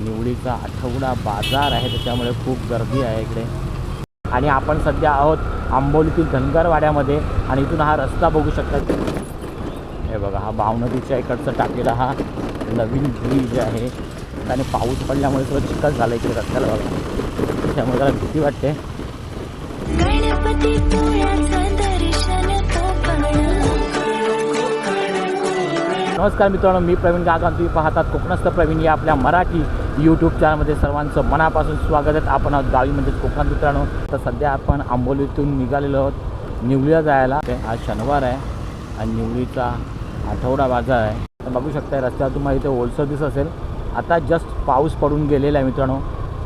निवडीचा आठवडा बाजार आहे त्याच्यामुळे खूप गर्दी आहे इकडे. आणि आपण सध्या आहोत आंबोलीतील धनगरवाड्यामध्ये आणि इथून हा रस्ता बघू शकता. हे बघा हा भावनदीच्या इकडचा टाकलेला हा नवीन ब्रिज आहे. आणि पाऊस पडल्यामुळे सगळं चिखल झालं इकडे रस्त्याला बघा. त्यामुळे त्याला भीती वाटते. नमस्कार मित्रांनो मी प्रवीण तुम्ही पाहतात कोकणस्थ प्रवीण या आपल्या मराठी यूट्यूब चॅनलमध्ये सर्वांचं मनापासून स्वागत आहे. आपण आहोत गावी म्हणजेच कोकणात मित्रांनो. तर सध्या आपण आंबोलीतून निघालेलो आहोत निवळीला जायला. ते आज शनिवार आहे आणि निवळीचा आठवडा बाजार आहे. तर बघू शकता रस्त्यावर तुम्हाला इथे ओलसर दिसत असेल. आता जस्ट पाऊस पडून गेलेला आहे मित्रांनो.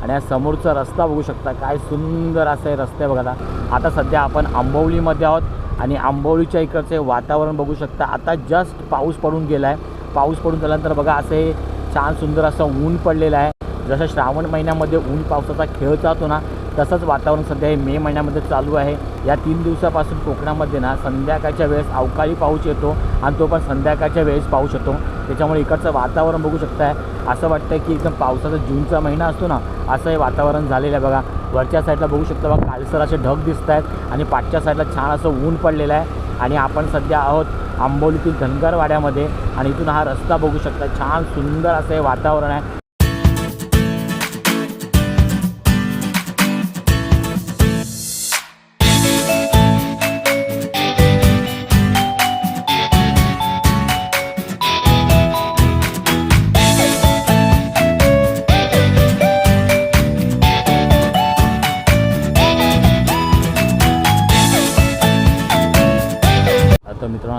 आणि या समोरचा रस्ता बघू शकता काय सुंदर असं आहे रस्ते बघा आता. सध्या आपण आंबोलीमध्ये आहोत आणि आंबोलीच्या इकडचे वातावरण बघू शकता. आता जस्ट पाऊस पडून गेला आहे पाऊस पडून गेल्यानंतर बघा असे छान सुंदर असं ऊन पडलेलं आहे. जसं श्रावण महिन्यामध्ये ऊन पावसाचा खेळ चालतो ना तसंच वातावरण सध्या हे मे महिन्यामध्ये चालू आहे. या तीन दिवसापासून कोकणामध्ये ना संध्याकाळच्या वेळेस अवकाळी पाऊस येतो आणि तो पण संध्याकाळच्या वेळेस पाऊस येतो. त्याच्यामुळे इकडचं वातावरण बघू शकताय. असं वाटतं की एकदम पावसाचा जूनचा महिना असतो ना असं हे वातावरण झालेलं आहे बघा. वरच्या साईडला बघू शकता बघा कालसर असे ढग दिसत आहेत आणि पाठच्या साईडला छान असं ऊन पडलेलं आहे. आणि आपण सध्या आहोत आंबोलीतील धनगरवाड्यामध्ये आणि इथून हा रस्ता बघू शकता. छान सुंदर असं हे वातावरण आहे.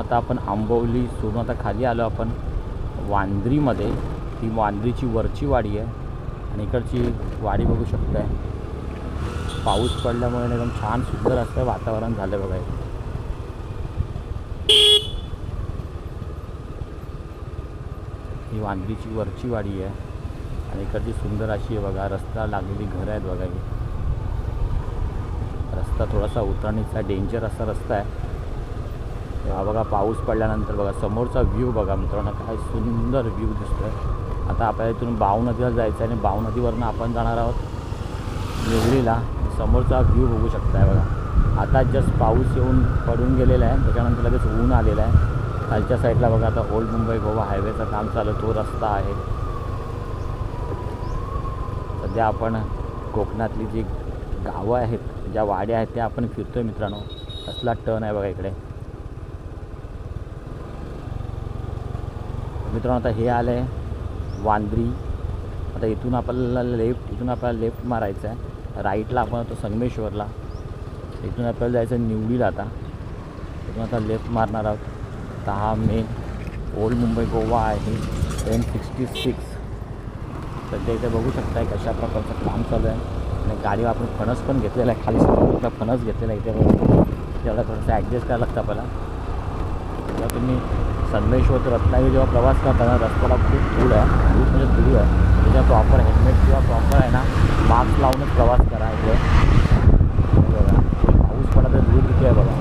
आता आपण आंबवली सोडून आता खाली आलो आपण. वांद्रीमध्ये. ती वांद्रीची वरची वाडी आहे. आणि इकडची वाडी बघू शकताय. पाऊस पडल्यामुळे एकदम छान सुंदर असं वातावरण झालं बघा ही वांद्रीची वरची वाडी आहे. आणि इकडची सुंदर अशी आहे बघा. रस्ता लागलेली घरं आहेत बघा ही. रस्ता थोडासा उतरणीचा डेंजर असा रस्ता आहे. हा बघा पाऊस पडल्यानंतर बघा समोरचा व्ह्यू बघा मित्रांनो काय सुंदर व्ह्यू दिसतोय. आता आपल्याला इथून बाव नदीला जायचं आहे आणि बाव नदीवरनं आपण जाणार आहोत निवडीला समोरचा व्ह्यू बघू शकताय बघा. आता जस्ट पाऊस येऊन पडून गेलेला आहे. त्याच्यानंतर लगेच ऊन आलेलं आहे. खालच्या साईडला बघा आता ओल्ड मुंबई गोवा हायवेचं काम चालू तो रस्ता आहे. सध्या आपण कोकणातली जी गावं आहेत ज्या वाड्या आहेत त्या आपण फिरतोय मित्रांनो. असला टर्न आहे बघा इकडे. मित्रांनो आता हे आलं आहे वांद्री. आता इथून आपल्याला लेफ्ट इथून आपल्याला लेफ्ट मारायचं आहे राईटला आपण होतो संगमेश्वरला. इथून आपल्याला जायचं निवडीला आता. इथून आता लेफ्ट मारणार आहोत. दहा मे ओल्ड मुंबई गोवा आहे. एम सिक्स्टी सिक्स सध्या इथे बघू शकताय कशा प्रकारचं काम चालू आहे. आणि गाडीवर आपण फणस पण घेतलेला आहे. खाली समोरचा फणस घेतलेला आहे इथे बघा. तेवढा थोडंसं ॲडजस्ट करायला लागतं आपल्याला. तुम्ही संगमेश्वर ते रत्नागिरी जेव्हा प्रवास करताना रस्त्याला खूप धूळ आहे धूळ म्हणजे धूळ आहे. त्याच्या प्रॉपर हेल्मेट किंवा प्रॉपर आहे ना मास्क लावूनच प्रवास करा इथे बघा पाऊस पडा तर धूळ किती आहे बघा.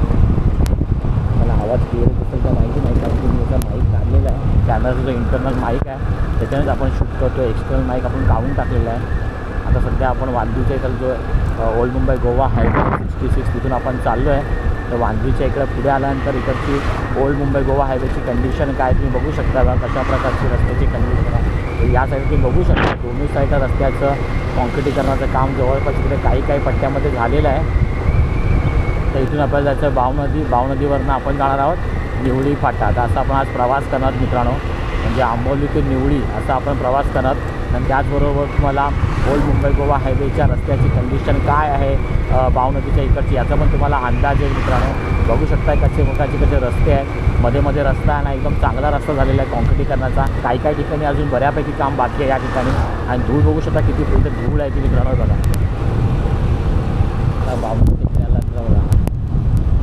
मला आवाज क्लिअर असेल का माहिती नाही कारण की मी याचा माईक काढलेला आहे. कॅमेराचा जो इंटरनल माईक आहे त्याच्यानेच आपण शूट करतो. एक्सटर्नल माईक आपण काढून टाकलेला आहे. आता सध्या आपण वांदूच्या इथं जो old Mumbai Goa highway sixty six तिथून आपण चाललो आहे तर वांद्रीच्या इकडं पुढे आल्यानंतर इकडची ओल्ड मुंबई गोवा हायवेची कंडिशन काय तुम्ही बघू शकता का कशा प्रकारची रस्त्याची कंडिशन आहे. तर या साईड तुम्ही बघू शकता दोन्ही साईडला रस्त्याचं कॉन्क्रिटीकरणाचं काम जवळपास इकडे काही काही पट्ट्यामध्ये झालेलं आहे. तर इथून आपल्याला जायचं आहे भावनदी भावनदीवरनं आपण जाणार आहोत निवळी फाटा. तर असा आपण आज प्रवास करणार मित्रांनो. म्हणजे आंबोली ते निवळी असा आपण प्रवास करणार. आणि त्याचबरोबर तुम्हाला ओल्ड मुंबई गोवा हायवेच्या रस्त्याची कंडिशन काय आहे? अ, भावनदीच्या इकडची याचा पण तुम्हाला अंदाज आहे मित्रांनो. बघू शकता कसे मोठाचे कसे रस्ते आहेत. मध्ये मध्ये रस्ता आहे ना एकदम चांगला रस्ता झालेला आहे कॉन्क्रिटीकरणाचा. काही काही ठिकाणी अजून बऱ्यापैकी काम बाकी आहे या ठिकाणी. आणि धूळ बघू शकता किती फुलते धूळ आहे ती मित्रांनो बघा. आता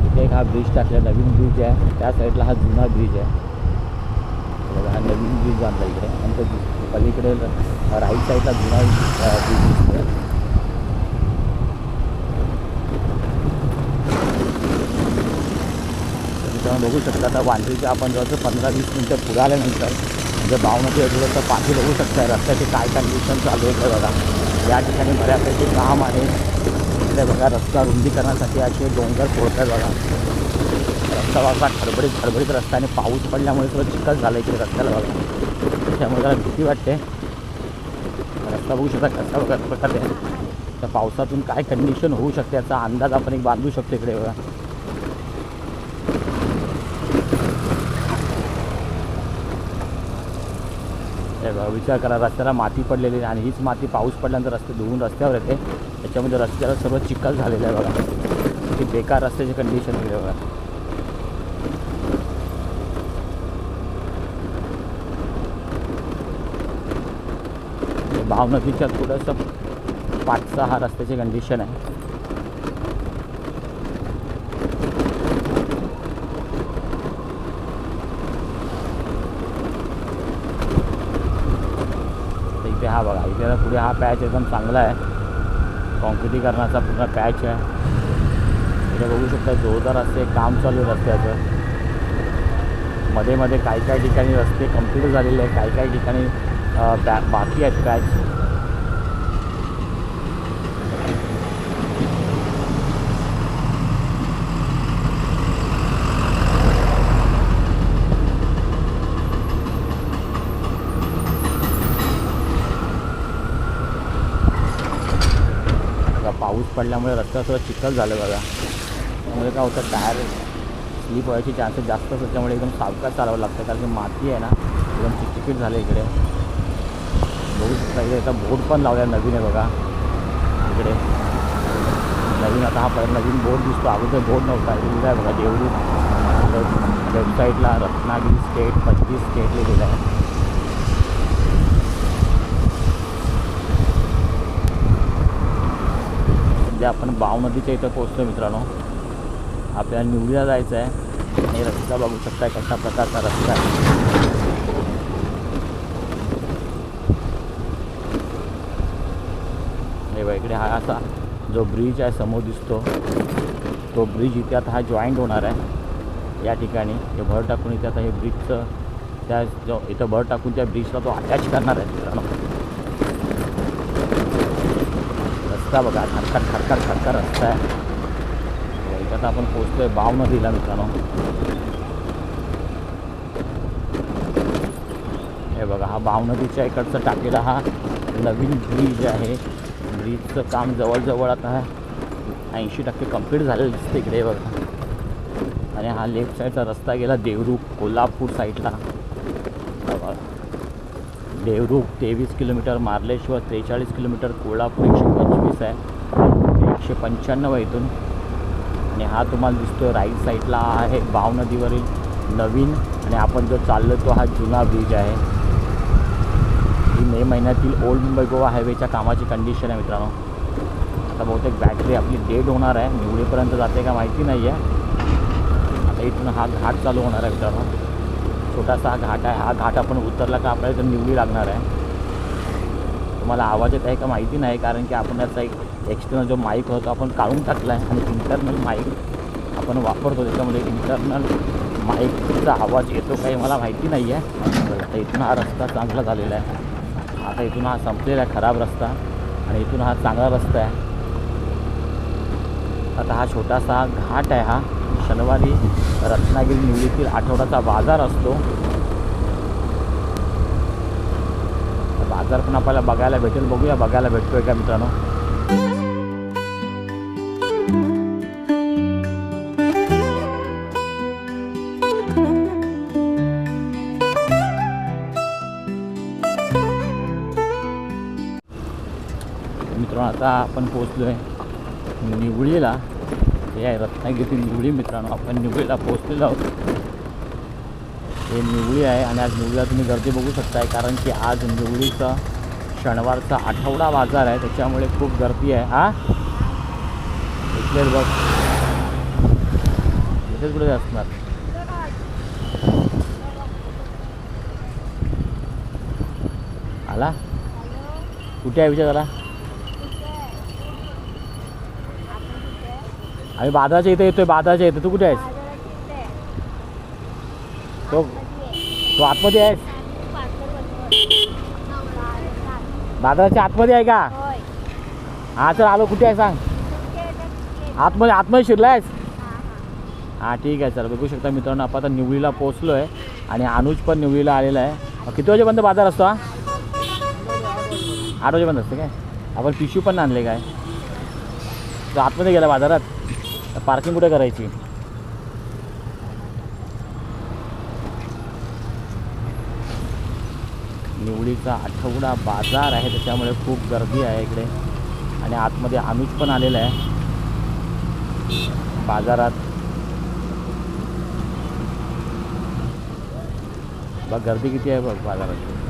इथे एक हा ब्रिज टाकला नवीन ब्रिज आहे. त्या साईडला हा जुना ब्रिज आहे. हा नवीन ब्रिज बांधला इकडे आणि तो पलीकडे राईट साईडला जुना दिसतोय बघू शकता आता वांद्रीच्या आपण जवळजवळ पंधरा वीस मिनटं पुढे आल्यानंतर म्हणजे भावनदी तर पाठी बघू शकता रस्त्याचे काय कंडिशन चालू आहे ते बघा. या ठिकाणी बऱ्यापैकी काम आहे. इकडे बघा रस्ता रुंदीकरणासाठी असे डोंगर फोडतात बघा. रस्ता बघा खडबडीत खडबडीत रस्ता आणि पाऊस पडल्यामुळे थोडं चिखल झालं इकडे रस्त्याला बघा. त्यामुळे जरा भीती वाटते. रस्ता बघू शकता कसा बघा प्रकारे आहे. त्या पावसातून काय कंडिशन होऊ शकते याचा अंदाज आपण एक बांधू शकतो इकडे बघा. हे बघा विचार करा रस्त्याला माती पडलेली आहे आणि हीच माती पाऊस पडल्यानंतर रस्ते धुवून रस्त्यावर येते. त्याच्यामध्ये रस्त्याला सर्व चिखल झालेलं आहे बघा. ते बेकार रस्त्याची कंडिशन आहे बघा. भावनदीच्या थोडंसं पाच सहा रस्त्याची कंडिशन आहे. इथे हा बघा इथे आता पुढे हा पॅच एकदम चांगला आहे. कॉन्क्रिटीकरणाचा पूर्ण पॅच आहे. इथे बघू शकता जोरदार असते काम चालू आहे रस्त्याचं. मध्ये मध्ये काही काही ठिकाणी रस्ते कंप्लीट झालेले आहे काही काही ठिकाणी बॅ बाकी आहेत पॅच पाऊस पडल्यामुळे रस्ता सगळं चिखल झालं बघा. त्यामुळे काय होतं टायर स्लीप व्हायचे चान्सेस जास्त असतात त्यामुळे एकदम सावकाश चालावं लागतं. कारण की माती आहे ना एकदम चिकचिकीट झालं इकडे. बघू शकता आता बोर्ड पण लावला नवीन आहे बघा. इकडे. नवीन आता हा पहिला नवीन बोर्ड दिसतो. अगोदर बोर्ड नव्हता इकडे आहे बघा देवळी. वेबसाईटला रत्नागिरी स्टेट पस्तीस स्टेट लिहिलेलं आहे. सध्या आपण बाव नदीच्या इथं पोचतो मित्रांनो. आपल्याला निवडीला जायचं आहे आणि रस्ता बघू शकताय कशा प्रकारचा रस्ता आहे. तेव्हा इकडे हा असा जो ब्रिज आहे समोर दिसतो. तो ब्रिज इथे आता हा जॉईंट होणार आहे. या ठिकाणी. हे भर टाकून इथे आता हे ब्रिजचं त्या जो इथं भर टाकून त्या ब्रिजला तो अटॅच करणार आहे. मित्रांनो. रस्ता बघा खडखड खडखड खडखड रस्ता आहे. इथं आता आपण पोहोचतोय बाव नदीला मित्रांनो. हे बघा हा बाव नदीच्या टाकेला हा नवीन ब्रिज आहे. ब्रिजचं काम जवळजवळ आता ऐंशी टक्के कंप्लीट झालेलं दिसतं इकडे बघा. आणि हा लेफ्ट साईडचा रस्ता गेला देवरूख कोल्हापूर साईडला. बघा. देवरूख तेवीस किलोमीटर मार्लेश्वर त्रेचाळीस किलोमीटर कोल्हापूर एकशे पंचवीस आहे. एकशे पंच्याण्णव आहे इथून. आणि हा तुम्हाला दिसतो राईट साईडला आहे भाव नदीवरील नवीन. आणि आपण जो चाललो तो हा जुना ब्रिज आहे. मे महिन्यातील ओल्ड मुंबई गोवा हायवेच्या कामाची कंडिशन आहे मित्रांनो. आता बहुतेक बॅटरी आपली डेड होणार आहे. निवडीपर्यंत जाते का माहिती नाही आहे आता इथून हा घाट चालू होणार आहे मित्रांनो. छोटासा हा घाट आहे. हा घाट आपण उतरला का आपल्याला इथं निवडी लागणार आहे. तुम्हाला आवाज येत आहे का माहिती नाही कारण की आपण याचा एक एक्सटर्नल जो माईक होतो आपण काढून टाकला आहे आणि इंटरनल माईक आपण वापरतो. त्याच्यामध्ये इंटरनल माईकचा आवाज येतो काही मला माहिती नाही आहे आता इथून हा रस्ता चांगला झालेला आहे. आता इथून हा संपलेला आहे खराब रस्ता आणि इथून हा चांगला रस्ता आहे. आता हा छोटासा घाट आहे हा. शनिवारी रत्नागिरी निवडीतील आठवड्याचा बाजार असतो. बाजार पण आपल्याला बघायला भेटेल. बघूया बघायला भेटतोय का मित्रांनो? मित्रांनो आता आपण पोचलो आहे निवळीला. हे आहे रत्नागिरी निवळी मित्रांनो आपण निवळीला पोचलेलो आहोत. हे निवळी आहे आणि आज निवळीला तुम्ही गर्दी बघू शकताय कारण की आज निवळीचा शनिवारचा आठवडा बाजार आहे त्याच्यामुळे खूप गर्दी आहे. हा? इथलेच बघ. इथेच कुठे असणार? आला? कुठे आहे विचार झाला आम्ही बाजाराच्या इथे येतोय बाजाराच्या इथे. तू कुठे आहेस? तो तू आतमध्ये आहेस? बाजाराच्या आतमध्ये आहे का? हा चल आलो. कुठे आहे सांग? आतमध्ये आतमध्ये शिरला आहेस हां ठीक आहे. सर बघू शकता मित्रांनो आपण आता निवळीला पोचलो आहे आणि अनुज पण निवळीला आलेला आहे. किती वाजेपर्यंत बाजार असतो हा? आठ वाजेपर्यंत असते काय? आपण पिशू पण आणले काय? तो आतमध्ये गेला बाजारात. पार्किंग कुठे करायची? निवडीचा आठवडा बाजार आहे त्याच्यामुळे खूप गर्दी आहे इकडे. आणि आतमध्ये आम्हीच पण आलेला आहे. बाजारात. बघ गर्दी किती आहे बघ बाजारात.